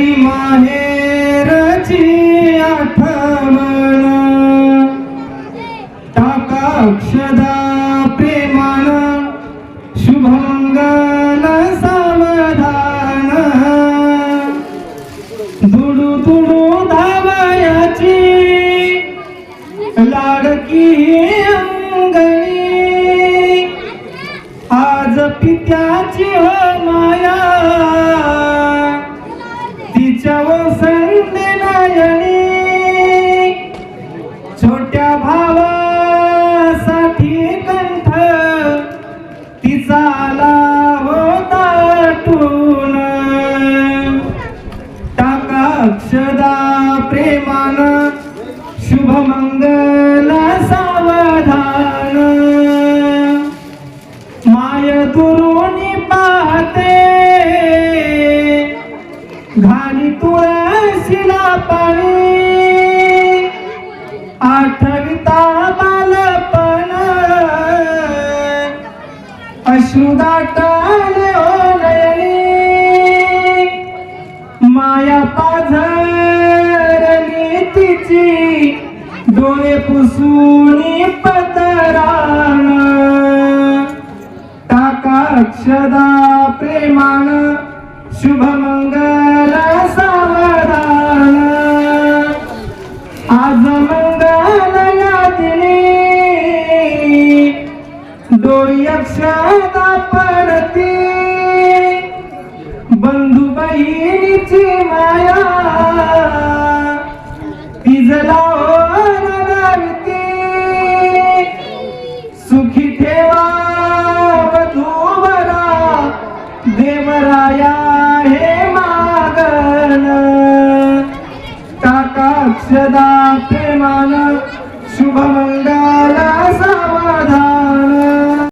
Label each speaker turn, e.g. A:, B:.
A: तरी माहेरची आठवण. टाका अक्षदा प्रेमान शुभंगल सावधान. दुडू दुडू धावयाची लाडकी अंगणी. आज पित्याची हो माया. अक्षदा प्रेमान शुभमंगल सावधान। माय दुरुनी पाहते घाली तुळशीला पाणी आठविता बालपण अश्रुदाटा माया पाझरली तिची डोळे पुसूनी पतरान टाका अक्षदा प्रेमान शुभमंगल सावधान. आज मंगल यादिनी डोळी अक्षदा पडती. बंधू बहिणी देवराया हे मागण. टाका सदा प्रेमान